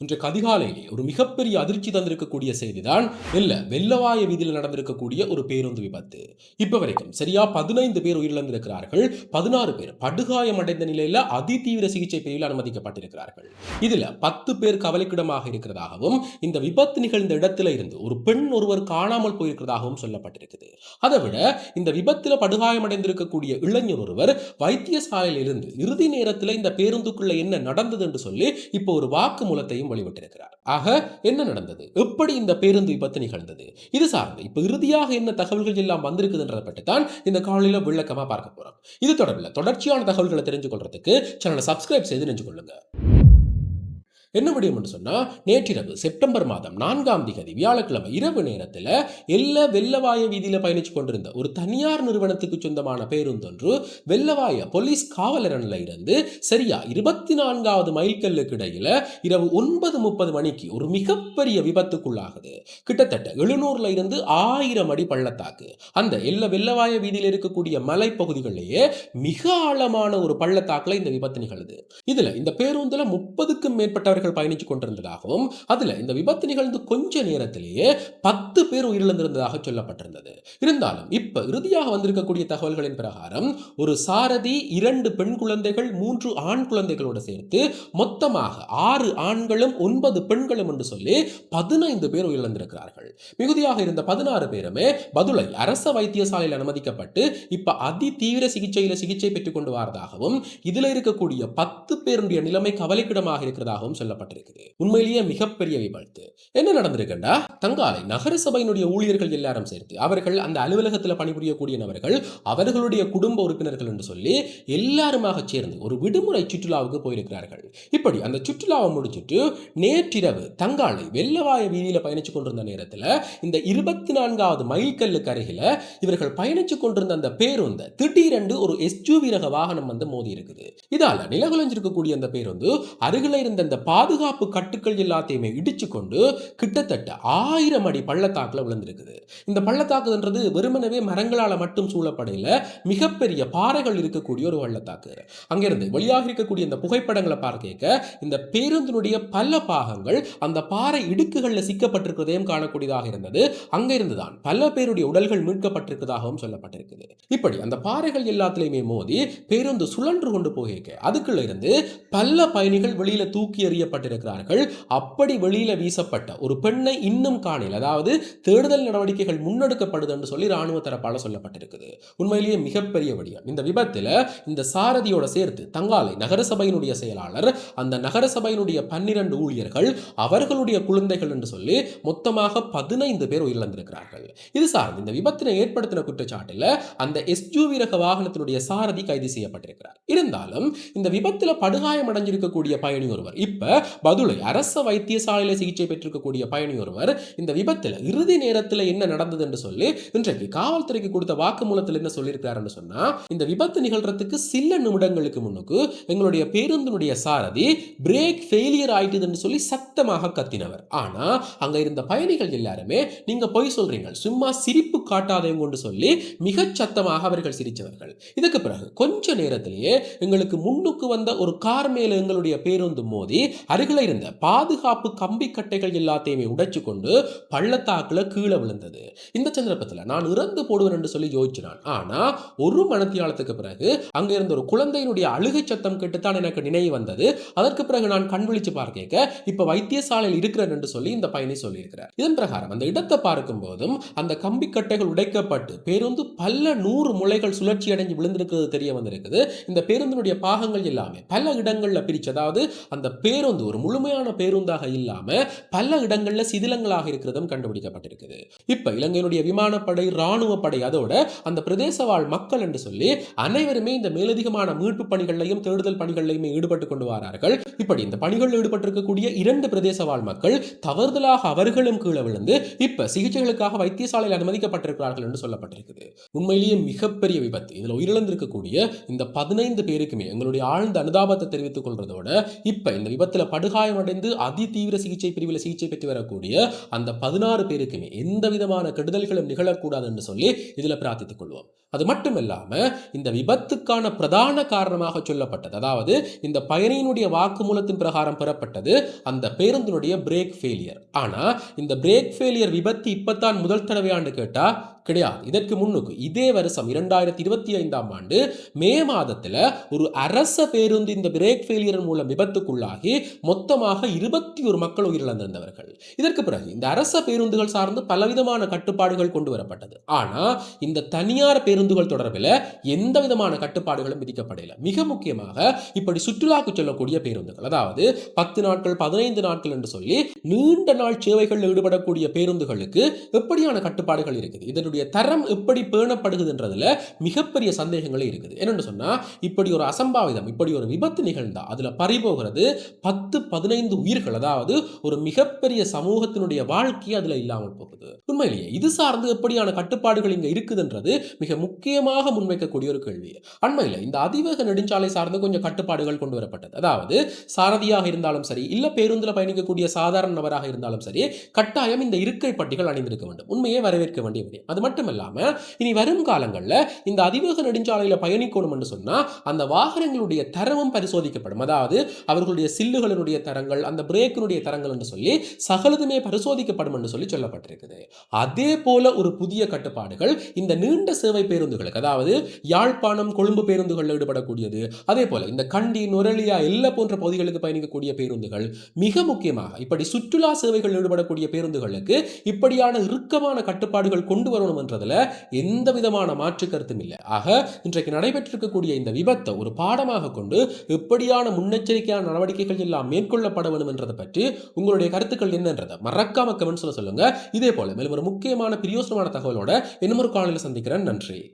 இன்றைக்கு அதிகாலையிலே ஒரு மிகப்பெரிய அதிர்ச்சி தந்திருக்கக்கூடிய செய்திதான் இல்ல வெள்ளவாய வீதியில் நடந்திருக்கக்கூடிய ஒரு பேருந்து விபத்து. இப்ப வரைக்கும் சரியா பதினைந்து பேர் உயிரிழந்திருக்கிறார்கள் பதினாறு பேர் படுகாயம் அடைந்த நிலையில அதிதீவிர சிகிச்சை பிரிவில் அனுமதிக்கப்பட்டிருக்கிறார்கள். இதுல பத்து பேர் கவலைக்கிடமாக இருக்கிறதாகவும் இந்த விபத்து நிகழ்ந்த இடத்துல இருந்து ஒரு பெண் ஒருவர் காணாமல் போயிருக்கிறதாகவும் சொல்லப்பட்டிருக்குது. அதை விட இந்த விபத்துல படுகாயம் அடைந்திருக்கக்கூடிய இளைஞர் ஒருவர் வைத்தியசாலையில் இருந்து இறுதி நேரத்துல இந்த பேருந்துக்குள்ள என்ன நடந்தது என்று சொல்லி இப்போ ஒரு வாக்குமூலத்தையும் வெளிவிட்டிருக்கிறார் ஆக என்ன நடந்தது? எப்படி இந்த பேருந்து விபத்து நிகழ்ந்தது? இது சார்ந்து இப்ப இறுதியாக என்ன தகவல்கள் எல்லாம் வந்திருக்குதுன்றதை பற்றி தான் இந்த காலையில விளக்கமா பார்க்க போறோம். இது தொடர்பில் தொடர்ச்சியான தகவல்களை தெரிஞ்சு கொள்றதுக்கு சேனலை சப்ஸ்கிரைப் செய்து நினைச்சு கொள்ளுங்க என்ன முடியும் என்று சொன்னா நேற்றிரவு செப்டம்பர் மாதம் நான்காம் திகதி வியாழக்கிழமை இரவு நேரத்தில் எல்லா வெள்ளவாய வீதியில் பயணிச்சு கொண்டிருந்த ஒரு தனியார் நிறுவனத்துக்கு சொந்தமான பேருந்தொன்று வெள்ளவாய போலீஸ் காவலரனில் இருந்து சரியா இருபத்தி நான்காவது மைல்கல்லுக்கு இடையில இரவு ஒன்பது முப்பது மணிக்கு ஒரு மிகப்பெரிய விபத்துக்குள்ளாகுது. கிட்டத்தட்ட எழுநூறுல இருந்து ஆயிரம் அடி பள்ளத்தாக்கு. அந்த எல்லா வெள்ளவாய வீதியில் இருக்கக்கூடிய மலைப்பகுதிகளிலேயே மிக ஆழமான ஒரு பள்ளத்தாக்குல இந்த விபத்து நிகழுது. இதுல இந்த பேருந்துல முப்பதுக்கும் மேற்பட்டவர்கள் பயணிச்சு கொண்டிருந்ததாகவும் அதில் இந்த விபத்து நிகழ்ந்து கொஞ்ச நேரத்திலேயே பத்து பேர் உயிரிழந்திருந்ததாக சொல்லப்பட்டிருந்தது. இருந்தாலும் இப்போ இறுதியாக வந்திருக்கக்கூடிய தகவல்களின் பிரகாரம் ஒரு சாரதி இரண்டு பெண் குழந்தைகள் மூன்று ஆண் குழந்தைகளோடு சேர்த்து மொத்தமாக ஆறு ஆண்களும் ஒன்பது பெண்களும் என்று சொல்லி பதினைந்து பேர் உயிரிழந்திருக்கிறார்கள். மிகுதியாக இருந்த பதினாறு பேருமே பதுளை அரச வைத்தியசாலையில் அனுமதிக்கப்பட்டு இப்ப அதி தீவிர சிகிச்சையில சிகிச்சை பெற்றுக் கொண்டு வரதாகவும் இதுல இருக்கக்கூடிய பத்து பேருடைய நிலைமை கவலைக்கிடமாக இருக்கிறதாகவும் சொல்ல செல்லப்பட்டிருக்குது. உண்மையிலேயே மிகப்பெரிய விபத்து. என்ன நடந்திருக்குண்டா? தங்காலை நகர சபையினுடைய ஊழியர்கள் எல்லாரும் சேர்த்து அவர்கள் அந்த அலுவலகத்தில் பணிபுரியக்கூடிய நபர்கள் அவர்களுடைய குடும்ப உறுப்பினர்கள் என்று சொல்லி எல்லாருமாக சேர்ந்து ஒரு விடுமுறை சுற்றுலாவுக்கு போயிருக்கிறார்கள். இப்படி அந்த சுற்றுலாவை முடிச்சுட்டு நேற்றிரவு தங்காலை வெள்ளவாய வீதியில் பயணிச்சு கொண்டிருந்த நேரத்தில் இந்த இருபத்தி நான்காவது மைல்கல்லுக்கு அருகில் இவர்கள் பயணிச்சு கொண்டிருந்த அந்த பேருந்து திடீரென்று ஒரு எஸ்யூவி ரக வாகனம் வந்து மோதி இருக்குது இதால நிலகுலைஞ்சிருக்கக்கூடிய அந்த பேருந்து அருகில் இருந்த அந்த பா பாதுகாப்பு கட்டுக்கள் எல்லாத்தையுமே இடிச்சு கொண்டு கிட்டத்தட்ட ஆயிரம் அடி பள்ளத்தாக்கில் விழுந்திருக்குது. இந்த பள்ளத்தாக்குன்றது வெறுமனவே மரங்களால் மட்டும் சூழப்படையில் மிகப்பெரிய பாறைகள் இருக்கக்கூடிய ஒரு பள்ளத்தாக்கு. அங்கிருந்து வெளியாக இருக்கக்கூடிய இந்த புகைப்படங்களை பார்க்க இந்த பேருந்தினுடைய பல பாகங்கள் அந்த பாறை இடுக்குகளில் சிக்கப்பட்டிருக்கிறதையும் காணக்கூடியதாக இருந்தது. அங்கிருந்துதான் பல பேருடைய உடல்கள் மீட்கப்பட்டிருக்கிறதாகவும் சொல்லப்பட்டிருக்குது. இப்படி அந்த பாறைகள் எல்லாத்திலையுமே மோதி பேருந்து சுழன்று கொண்டு போக அதுக்குள்ள இருந்து பல பயணிகள் வெளியில தூக்கி எறிய எறியப்பட்டிருக்கிறார்கள் அப்படி வெளியில வீசப்பட்ட ஒரு பெண்ணை இன்னும் காணில் அதாவது தேடுதல் நடவடிக்கைகள் முன்னெடுக்கப்படுது என்று சொல்லி ராணுவ தரப்பால சொல்லப்பட்டிருக்குது. உண்மையிலேயே மிகப்பெரிய வடிவம் இந்த விபத்தில் இந்த சாரதியோட சேர்த்து தங்காலை நகரசபையினுடைய செயலாளர் அந்த நகரசபையினுடைய பன்னிரண்டு ஊழியர்கள் அவர்களுடைய குழந்தைகள் என்று சொல்லி மொத்தமாக பதினைந்து பேர் உயிரிழந்திருக்கிறார்கள். இது சார்ந்து இந்த விபத்தினை ஏற்படுத்தின குற்றச்சாட்டில் அந்த எஸ்யூவி ரக வாகனத்தினுடைய சாரதி கைது செய்யப்பட்டிருக்கிறார். இருந்தாலும் இந்த விபத்துல படுகாயம் அடைஞ்சிருக்கக்கூடிய பயணி ஒருவர் இப்ப பதுளை அரச வைத்தியசாலையில் சிகிச்சை பெற்றிருக்கக்கூடிய பயணி ஒருவர் இந்த விபத்தில் இறுதி நேரத்தில் என்ன நடந்தது என்று சொல்லி இன்றைக்கு காவல்துறைக்கு கொடுத்த வாக்குமூலத்தில் என்ன சொல்லியிருக்கிறாருன்னு சொன்னா இந்த விபத்து நிகழ்றதுக்கு சில நிமிடங்களுக்கு முன்னுக்கு எங்களுடைய பேருந்தினுடைய சாரதி பிரேக் ஃபெயிலியர் ஆயிட்டுதுன்னு சொல்லி சத்தமாக கத்தினவர். ஆனா அங்க இருந்த பயணிகள் எல்லாருமே நீங்க பொய் சொல்றீங்க சும்மா சிரிப்பு காட்டாதவங்க கொண்டு சொல்லி மிகச் சத்தமாக அவர்கள் சிரித்தவர்கள் இதுக்கு பிறகு கொஞ்ச நேரத்திலேயே எங்களுக்கு முன்னுக்கு வந்த ஒரு கார் மேல எங்களுடைய பேருந்து மோதி அருகில் இருந்த பாதுகாப்பு கம்பி கட்டைகள் எல்லாத்தையுமே உடைச்சு கொண்டு பள்ளத்தாக்குல கீழே விழுந்தது. இந்த சந்தர்ப்பத்தில் நான் இறந்து போடுவேன் என்று சொல்லி யோசிச்சினான். ஆனா ஒரு மனத்தியாலத்துக்கு பிறகு அங்க இருந்த ஒரு குழந்தையினுடைய அழுகை சத்தம் கேட்டுத்தான் எனக்கு நினைவு வந்தது. அதற்கு பிறகு நான் கண் விழிச்சு பார்க்க இப்ப வைத்தியசாலையில் இருக்கிறேன் என்று சொல்லி இந்த பயணி சொல்லியிருக்கிறார். இதன் பிரகாரம் அந்த இடத்தை பார்க்கும் போதும் அந்த கம்பி கட்டைகள் உடைக்கப்பட்டு பேருந்து பல நூறு முளைகள் சுழற்சி அடைஞ்சு விழுந்திருக்கிறது தெரிய வந்திருக்குது. இந்த பேருந்தினுடைய பாகங்கள் எல்லாமே பல இடங்கள்ல பிரிச்சு அதாவது அந்த பேருந்து வந்து ஒரு முழுமையான பேருந்தாக இல்லாமல் பல இடங்களில் சிதிலங்களாக இருக்கிறதும் கண்டுபிடிக்கப்பட்டிருக்குது. இப்போ இலங்கையினுடைய விமானப்படை ராணுவ படை அதோட அந்த பிரதேச வாழ் மக்கள் என்று சொல்லி அனைவருமே இந்த மேலதிகமான மீட்பு பணிகளையும் தேடுதல் பணிகளையும் ஈடுபட்டு கொண்டு வரார்கள். இப்படி இந்த பணிகளில் ஈடுபட்டிருக்கக்கூடிய இரண்டு பிரதேச வாழ் மக்கள் தவறுதலாக அவர்களும் கீழே விழுந்து இப்ப சிகிச்சைகளுக்காக வைத்தியசாலையில் அனுமதிக்கப்பட்டிருக்கிறார்கள் என்று சொல்லப்பட்டிருக்குது. உண்மையிலேயே மிகப்பெரிய விபத்து. இதில் உயிரிழந்திருக்கக்கூடிய இந்த பதினைந்து பேருக்குமே எங்களுடைய ஆழ்ந்த அனுதாபத்தை தெரிவித்துக் கொள்றதோட இப்ப இந்த விபத்தில் படுகாயமடைந்து அதிதீவிர சிகிச்சை பிரிவில் சிகிச்சை பெற்று வரக்கூடிய அந்த பதினாறு பேருக்குமே எந்த விதமான கெடுதல்களும் நிகழக்கூடாது என்று சொல்லி இதில் பிரார்த்தித்துக் கொள்வோம். அது மட்டுமில்லாம இந்த விபத்துக்கான பிரதான காரணமாக சொல்லப்பட்டது. அதாவது இந்த பயணியினுடைய வாக்குமூலத்தின் பிரகாரம் பெறப்பட்டது அந்த பேருந்தினுடைய பிரேக் ஃபெயிலியர் ஆனால் இந்த பிரேக் ஃபெயிலியர் விபத்து இப்பத்தான் முதல் தடவையாண்டு கேட்டால் கிடையாது. இதற்கு முன்னுக்கு இதே வருஷம் இரண்டாயிரத்தி இருபத்தி ஐந்தாம் ஆண்டு மே மாதத்துல ஒரு அரச பேருந்து இந்த பிரேக் ஃபெயிலியர் மூலம் விபத்துக்குள்ளாகி மொத்தமாக இருபத்தி ஒரு மக்கள் உயிரிழந்திருந்தவர்கள். இதற்கு பிறகு இந்த அரச பேருந்துகள் சார்ந்து பலவிதமான கட்டுப்பாடுகள் கொண்டு வரப்பட்டது. ஆனா இந்த தனியார் பேருந்துகள் தொடர்பில் எந்த விதமான கட்டுப்பாடுகளும் விதிக்கப்படல. மிக முக்கியமாக இப்படி சுற்றுலாக்கு செல்லக்கூடிய பேருந்துகள். அதாவது பத்து நாட்கள் பதினைந்து நாட்கள் என்று சொல்லி நீண்ட நாள் சேவைகளில் ஈடுபடக்கூடிய பேருந்துகளுக்கு எப்படியான கட்டுப்பாடுகள் இருக்குது? இதனுடைய தரம் எப்படி பேணப்படுகுதுன்றதுல மிகப்பெரிய சந்தேகங்களே இருக்குது. என்னென்னு சொன்னால் இப்படி ஒரு அசம்பாவிதம் இப்படி ஒரு விபத்து நிகழ்ந்தா அதில் பறிபோகிறது பத்து பதினைந்து உயிர்கள். அதாவது ஒரு மிகப்பெரிய சமூகத்தினுடைய வாழ்க்கை அதில் இல்லாமல் போகுது. உண்மையிலேயே இது சார்ந்து எப்படியான கட்டுப்பாடுகள் இங்கே இருக்குதுன்றது மிக முக்கியமாக முன்வைக்கக்கூடிய ஒரு கேள்வி. அண்மையில் இந்த அதிவேக நெடுஞ்சாலை சார்ந்து கொஞ்சம் கட்டுப்பாடுகள் கொண்டு வரப்பட்டது. அதாவது சாரதியாக இருந்தாலும் சரி இல்ல பேருந்தில் பயணிக்கக்கூடிய சாதாரண நபராக இருந்தாலும் சரி கட்டாயம் இந்த இருக்கை பட்டிகள் அணிந்திருக்க வேண்டும். உண்மையை வரவேற்க வேண்டிய விடயம் அது மட்டுமல்லாம இனி வரும் காலங்களில் இந்த அதிவேக நெடுஞ்சாலையில் பயணிக்கணும் என்று சொன்னா அந்த வாகனங்களுடைய தரமும் பரிசோதிக்கப்படும். அதாவது அவர்களுடைய சில்லுகளினுடைய தரங்கள் அந்த பிரேக்கினுடைய தரங்கள் என்று சொல்லி சகலதுமே பரிசோதிக்கப்படும் என்று சொல்லி சொல்லப்பட்டிருக்குது. அதே போல ஒரு புதிய கட்டுப்பாடுகள் இந்த நீண்ட சேவை பேருந்துகளுக்கு அதாவது யாழ்ப்பாணம் கொழும்பு பேருந்துகளில் ஈடுபடக்கூடியது அதே போல இந்த கண்டி நுரலியா எல்லா போன்ற பகுதிகளுக்கு பயணிக்கக்கூடிய பேருந்துகள் மிக முக்கியமாக இப்படி சுற்றுலா சேவைகள் ஈடுபடக்கூடிய பேருந்துகளுக்கு இப்படியான இறுக்கமான கட்டுப்பாடுகள் கொண்டு வரணும் என்றதுல எந்த விதமான மாற்று கருத்தும் இல்லை. ஆக இன்றைக்கு நடைபெற்றிருக்கக்கூடிய இந்த விபத்தை ஒரு பாடமாக கொண்டு எப்படியான முன்னெச்சரிக்கையான நடவடிக்கைகள் எல்லாம் மேற்கொள்ளப்பட வேண்டும் என்றதை பற்றி உங்களுடைய கருத்துக்கள் என்னன்றதை மறக்காம கமெண்ட்ஸ்ல சொல்லுங்க. இதே போல மேலும் ஒரு முக்கியமான பிரியோசனமான தகவலோட இன்னும் ஒரு காலையில் சந்திக்கிறேன். நன்றி.